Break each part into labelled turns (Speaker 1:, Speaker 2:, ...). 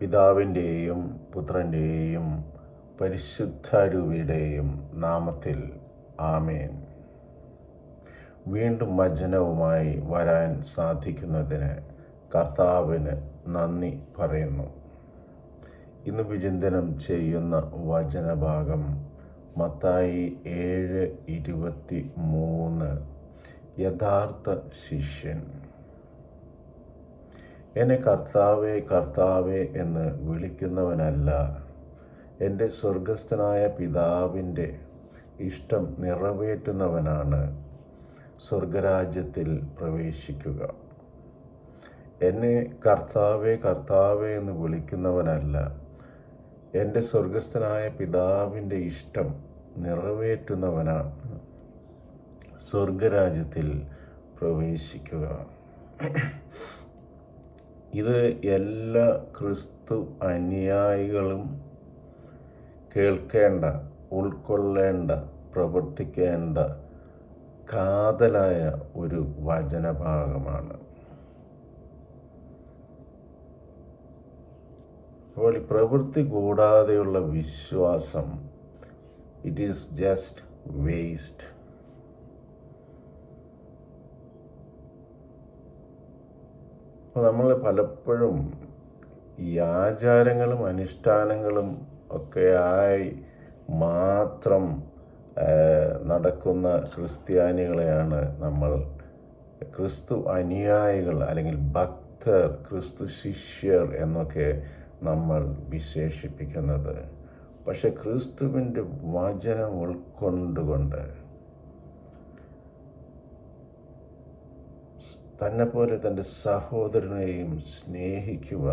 Speaker 1: പിതാവിന്റെയും പുത്രന്റെയും പരിശുദ്ധാരൂപിയുടെയും നാമത്തിൽ ആമേൻ. വീണ്ടും വചനവുമായി വരാൻ സാധിക്കുന്നതിന് കർത്താവിന് നന്ദി പറയുന്നു. ഇന്ന് വിചിന്തനം ചെയ്യുന്ന വചനഭാഗം മത്തായി ഏഴ് ഇരുപത്തി മൂന്ന്. യഥാർത്ഥ ശിഷ്യൻ. എന്നെ കർത്താവേ കർത്താവേ എന്ന് വിളിക്കുന്നവനല്ല. എന്റെ സ്വർഗസ്ഥനായ പിതാവിന്റെ ഇഷ്ടം നിറവേറ്റുന്നവനാണ്. സ്വർഗരാജ്യത്തിൽ പ്രവേശിക്കുക. എന്നെ കർത്താവേ കർത്താവേ എന്ന് വിളിക്കുന്നവനല്ല. എന്റെ സ്വർഗസ്ഥനായ പിതാവിന്റെ ഇഷ്ടം നിറവേറ്റുന്നവനാണ്. സ്വർഗരാജ്യത്തിൽ പ്രവേശിക്കുക. ഇത് എല്ലാ ക്രിസ്തു അനുയായികളും കേൾക്കേണ്ട ഉൾക്കൊള്ളേണ്ട പ്രവർത്തിക്കേണ്ട കാതലായ ഒരു വചനഭാഗമാണ്. അപ്പോൾ പ്രവൃത്തി കൂടാതെയുള്ള വിശ്വാസം ഇറ്റ് ഈസ് ജസ്റ്റ് വേസ്റ്റ് നമ്മൾ പലപ്പോഴും ഈ ആചാരങ്ങളും അനുഷ്ഠാനങ്ങളും ഒക്കെ ആയി മാത്രം നടക്കുന്ന ക്രിസ്ത്യാനികളെയാണ് നമ്മൾ. ക്രിസ്തു അനുയായികൾ അല്ലെങ്കിൽ ഭക്തർ ക്രിസ്തു ശിഷ്യർ എന്നൊക്കെ നമ്മൾ വിശേഷിപ്പിക്കുന്നത്. പക്ഷെ ക്രിസ്തുവിന്റെ വചനം ഉൾക്കൊണ്ടുകൊണ്ട് തന്നെ പോലെ തന്റെ സഹോദരനെയും സ്നേഹിക്കുക.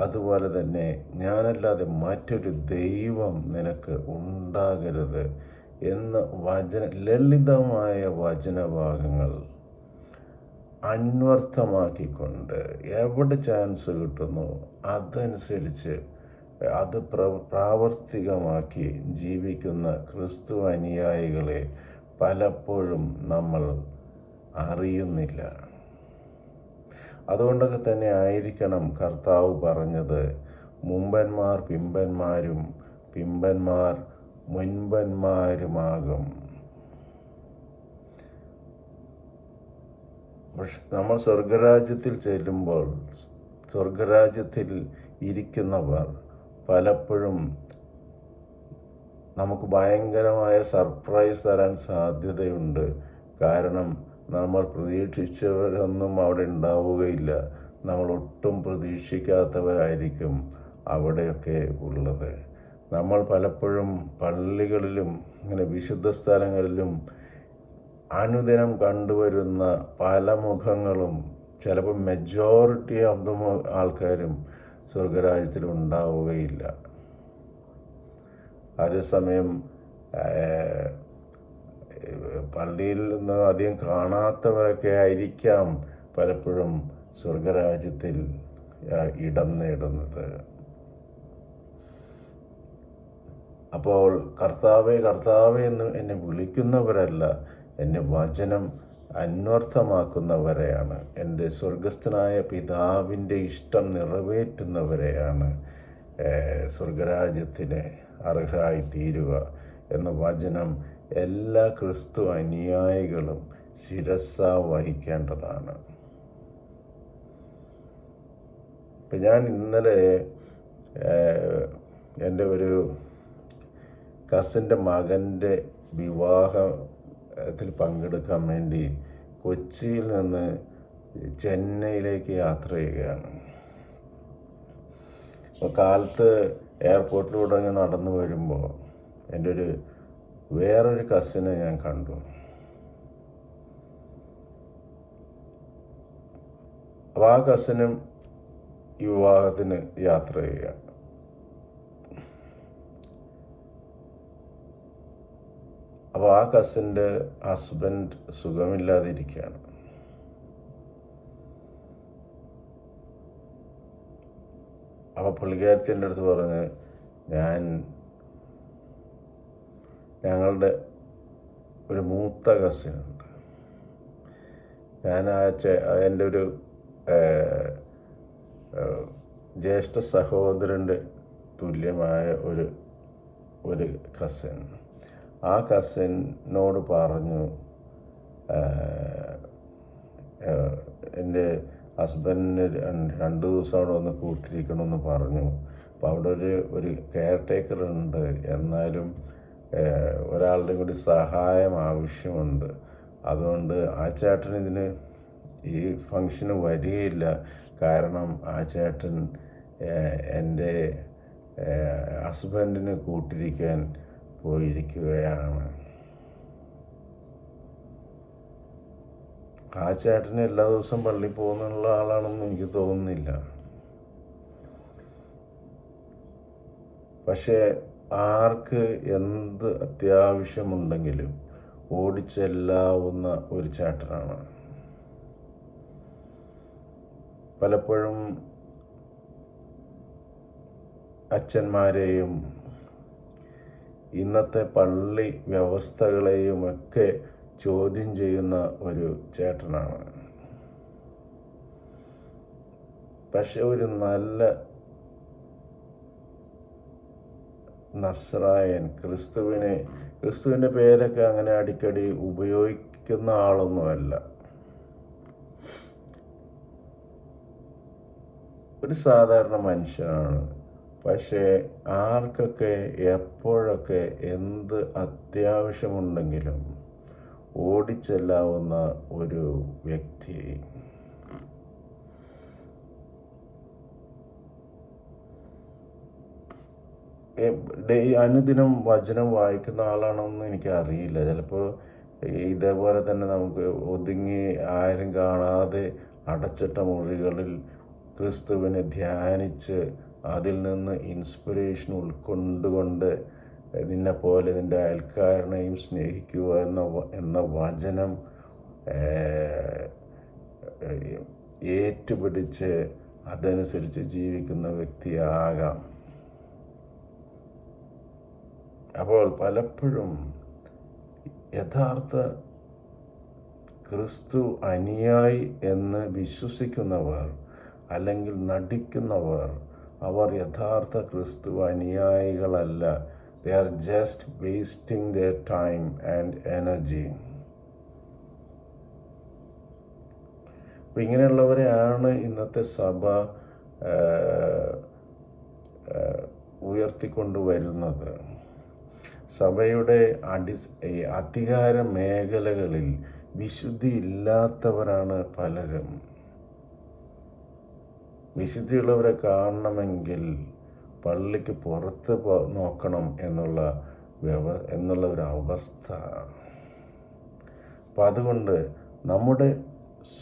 Speaker 1: അതുപോലെ തന്നെ ഞാനല്ലാതെ മറ്റൊരു ദൈവം നിനക്ക് ഉണ്ടാകരുത് എന്ന വചന ലളിതമായ വചനഭാഗങ്ങൾ അന്വർത്ഥമാക്കിക്കൊണ്ട് എവിടെ ചാൻസ് കിട്ടുന്നു അതനുസരിച്ച് അത് പ്ര പ്രാവർത്തികമാക്കി ജീവിക്കുന്ന ക്രിസ്തു അനുയായികളെ പലപ്പോഴും നമ്മൾ അറിയുന്നില്ല. അതുകൊണ്ടൊക്കെ തന്നെ ആയിരിക്കണം കർത്താവ് പറഞ്ഞത്. മുമ്പന്മാർ പിമ്പന്മാരും പിമ്പന്മാർ മുൻപന്മാരുമാകും. പക്ഷെ നമ്മൾ സ്വർഗരാജ്യത്തിൽ ചെല്ലുമ്പോൾ സ്വർഗരാജ്യത്തിൽ ഇരിക്കുന്നവർ പലപ്പോഴും നമുക്ക് ഭയങ്കരമായ സർപ്രൈസ് തരാൻ സാധ്യതയുണ്ട്. കാരണം നമ്മൾ പ്രതീക്ഷിച്ചവരൊന്നും അവിടെ ഉണ്ടാവുകയില്ല. നമ്മൾ ഒട്ടും പ്രതീക്ഷിക്കാത്തവരായിരിക്കും അവിടെയൊക്കെ ഉള്ളത്. നമ്മൾ പലപ്പോഴും പള്ളികളിലും ഇങ്ങനെ വിശുദ്ധ സ്ഥലങ്ങളിലും അനുദിനം കണ്ടുവരുന്ന പല മുഖങ്ങളും ചിലപ്പോൾ മെജോറിറ്റി ഓഫ് ദ ആൾക്കാരും സ്വർഗരാജ്യത്തിൽ ഉണ്ടാവുകയില്ല. അതേസമയം പള്ളിയിൽ നിന്ന് അധികം കാണാത്തവരൊക്കെ ആയിരിക്കാം പലപ്പോഴും സ്വർഗരാജ്യത്തിൽ ഇടം നേടുന്നത്. അപ്പോൾ കർത്താവെ കർത്താവെ എന്ന് എന്നെ വിളിക്കുന്നവരല്ല എന്റെ വചനം അന്വർത്ഥമാക്കുന്നവരെയാണ് എന്റെ സ്വർഗസ്ഥനായ പിതാവിന്റെ ഇഷ്ടം നിറവേറ്റുന്നവരെയാണ് സ്വർഗരാജ്യത്തിന് അർഹരായി തീരുക എന്ന വചനം എല്ലാ ക്രിസ്തു അനുയായികളും ശിരസ വഹിക്കേണ്ടതാണ്. ഇപ്പം ഞാൻ ഇന്നലെ എന്റെ ഒരു കസിന്റെ മകന്റെ വിവാഹത്തിൽ പങ്കെടുക്കാൻ വേണ്ടി കൊച്ചിയിൽ നിന്ന് ചെന്നൈയിലേക്ക് യാത്ര ചെയ്യുകയാണ്. അപ്പോൾ കാലത്ത് എയർപോർട്ടിലൂടെ അങ്ങ് നടന്നു വരുമ്പോൾ എന്റെ ഒരു വേറൊരു കസിനെ ഞാൻ കണ്ടു. അപ്പോൾ ആ കസിനും ഈ വിവാഹത്തിന് യാത്ര ചെയ്യുക. അപ്പോൾ ആ കസിന്റെ ഹസ്ബൻഡ് സുഖമില്ലാതിരിക്കുകയാണ്. അപ്പോൾ പുള്ളിക്കാരത്തി എന്റെ അടുത്ത് പറഞ്ഞ് ഞാൻ ഞങ്ങളുടെ ഒരു മൂത്ത കസിനുണ്ട് ഞാൻ ആ എന്റെ ഒരു ജ്യേഷ്ഠ സഹോദരന്റെ തുല്യമായ ഒരു ഒരു കസിൻ ആ കസിനോട് പറഞ്ഞു എന്റെ ഹസ്ബൻഡിന് രണ്ട് ദിവസം അവിടെ ഒന്ന് കൂട്ടിരിക്കണമെന്ന് പറഞ്ഞു. അപ്പോൾ അവിടെ ഒരു ഒരു കെയർ ടേക്കർ ഉണ്ട്. എന്നാലും ഒരാളുടെ കൂടി സഹായം ആവശ്യമുണ്ട്. അതുകൊണ്ട് ആ ചേട്ടൻ ഇതിന് ഈ ഫങ്ഷന് വരികയില്ല. കാരണം ആ ചേട്ടൻ എന്റെ ഹസ്ബൻഡിന് കൂട്ടിരിക്കാൻ പോയിരിക്കുകയാണ്. ആ ചേട്ടന് എല്ലാ ദിവസവും പള്ളി പോകുന്നുള്ള ആളാണെന്ന് എനിക്ക് തോന്നുന്നില്ല. പക്ഷേ ആർക്ക് എന്ത് അത്യാവശ്യമുണ്ടെങ്കിലും ഓടിച്ചെല്ലാവുന്ന ഒരു ചാപ്റ്ററാണ് പലപ്പോഴും അച്ഛന്മാരെയും ഇന്നത്തെ പള്ളി വ്യവസ്ഥകളെയും ഒക്കെ ചോദ്യം ചെയ്യുന്ന ഒരു ചേട്ടനാണ് പക്ഷെ ഒരു നല്ല നസ്രായൻ ക്രിസ്തുവിനെ ക്രിസ്തുവിന്റെ പേരൊക്കെ അങ്ങനെ അടിക്കടി ഉപയോഗിക്കുന്ന ആളൊന്നുമല്ല. ഒരു സാധാരണ മനുഷ്യനാണ്. പക്ഷേ ആർക്കൊക്കെ എപ്പോഴൊക്കെ എന്ത് അത്യാവശ്യമുണ്ടെങ്കിലും ഓടിച്ചെല്ലാവുന്ന ഒരു വ്യക്തി അനുദിനം വചനം വായിക്കുന്ന ആളാണെന്ന് എനിക്ക് അറിയില്ല ചിലപ്പോൾ ഇതേപോലെ തന്നെ നമുക്ക് ഒതുങ്ങി ആരും കാണാതെ അടച്ചിട്ട മുറികളിൽ ക്രിസ്തുവിനെ ധ്യാനിച്ച് അതിൽ നിന്ന് ഇൻസ്പിറേഷൻ ഉൾക്കൊണ്ടുകൊണ്ട് നിന്നെ പോലെ നിന്റെ അയൽക്കാരനെയും സ്നേഹിക്കുക എന്ന എന്ന വചനം ഏറ്റുപിടിച്ച് അതനുസരിച്ച് ജീവിക്കുന്ന വ്യക്തിയാകാം. അപ്പോൾ പലപ്പോഴും യഥാർത്ഥ ക്രിസ്തു അനുയായി എന്ന് വിശ്വസിക്കുന്നവർ അല്ലെങ്കിൽ നടിക്കുന്നവർ അവർ യഥാർത്ഥ ക്രിസ്തു അനുയായികളല്ല. They are just wasting the time and energy അപ്പം ഇങ്ങനെയുള്ളവരെയാണ് ഇന്നത്തെ സഭ ഉയർത്തിക്കൊണ്ടുവരുന്നത്. സഭയുടെ അടി അധികാര മേഖലകളിൽ വിശുദ്ധി ഇല്ലാത്തവരാണ് പലരും. വിശുദ്ധിയുള്ളവരെ കാണണമെങ്കിൽ പള്ളിക്ക് പുറത്ത് നോക്കണം എന്നുള്ള വ്യവ എന്നുള്ള ഒരു അവസ്ഥ. അപ്പം അതുകൊണ്ട് നമ്മുടെ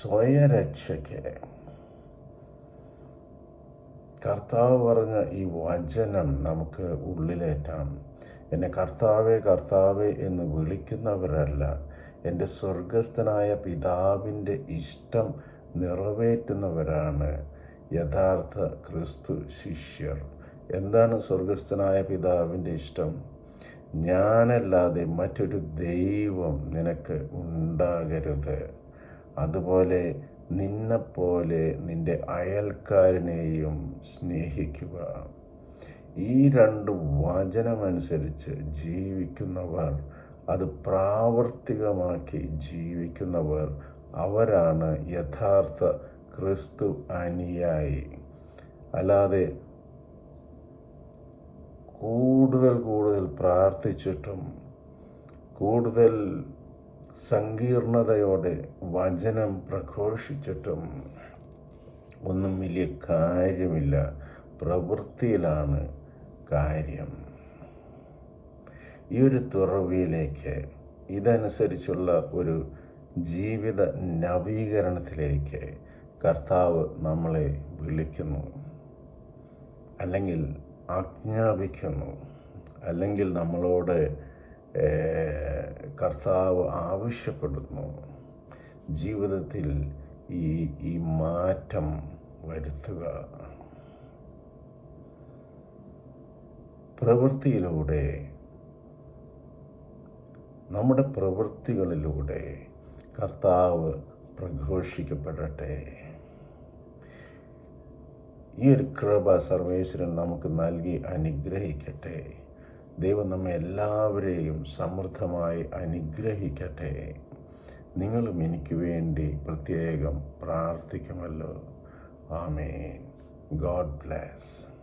Speaker 1: സ്വയരക്ഷയ്ക്ക് കർത്താവ് പറഞ്ഞ ഈ വചനം നമുക്ക് ഉള്ളിലേറ്റാം. എന്നെ കർത്താവേ കർത്താവേ എന്ന് വിളിക്കുന്നവരല്ല. എന്റെ സ്വർഗസ്ഥനായ പിതാവിന്റെ ഇഷ്ടം നിറവേറ്റുന്നവരാണ് യഥാർത്ഥ ക്രിസ്തു ശിഷ്യർ. എന്താണ് സ്വർഗസ്ഥനായ പിതാവിന്റെ ഇഷ്ടം? ഞാനല്ലാതെ മറ്റൊരു ദൈവം നിനക്ക് ഉണ്ടാകരുത്. അതുപോലെ നിന്നെപ്പോലെ നിന്റെ അയൽക്കാരനെയും സ്നേഹിക്കുക. ഈ രണ്ട് വചനമനുസരിച്ച് ജീവിക്കുന്നവർ അത് പ്രാവർത്തികമാക്കി ജീവിക്കുന്നവർ അവരാണ് യഥാർത്ഥ ക്രിസ്തു അനുയായി. അല്ലാതെ കൂടുതൽ കൂടുതൽ പ്രാർത്ഥിച്ചിട്ടും കൂടുതൽ സങ്കീർണതയോടെ വചനം പ്രഘോഷിച്ചിട്ടും ഒന്നും വലിയ കാര്യമില്ല. പ്രവൃത്തിയിലാണ് കാര്യം. ഈ ഒരു തുറവിയിലേക്ക് ഇതനുസരിച്ചുള്ള ഒരു ജീവിത നവീകരണത്തിലേക്ക് കർത്താവ് നമ്മളെ വിളിക്കുന്നു. അല്ലെങ്കിൽ ആജ്ഞാപിക്കുന്നു. അല്ലെങ്കിൽ നമ്മളോട് കർത്താവ് ആവശ്യപ്പെടുന്നു. ജീവിതത്തിൽ ഈ ഈ മാറ്റം വരുത്തുക. പ്രവൃത്തിയിലൂടെ നമ്മുടെ പ്രവൃത്തികളിലൂടെ കർത്താവ് പ്രഘോഷിക്കപ്പെടട്ടെ. ഈ ഒരു കൃപ സർവേശ്വരൻ നമുക്ക് നൽകി അനുഗ്രഹിക്കട്ടെ. ദൈവം നമ്മെ എല്ലാവരെയും സമൃദ്ധമായി അനുഗ്രഹിക്കട്ടെ. നിങ്ങളും എനിക്ക് വേണ്ടി പ്രത്യേകം പ്രാർത്ഥിക്കുമല്ലോ. ആമേൻ. God bless.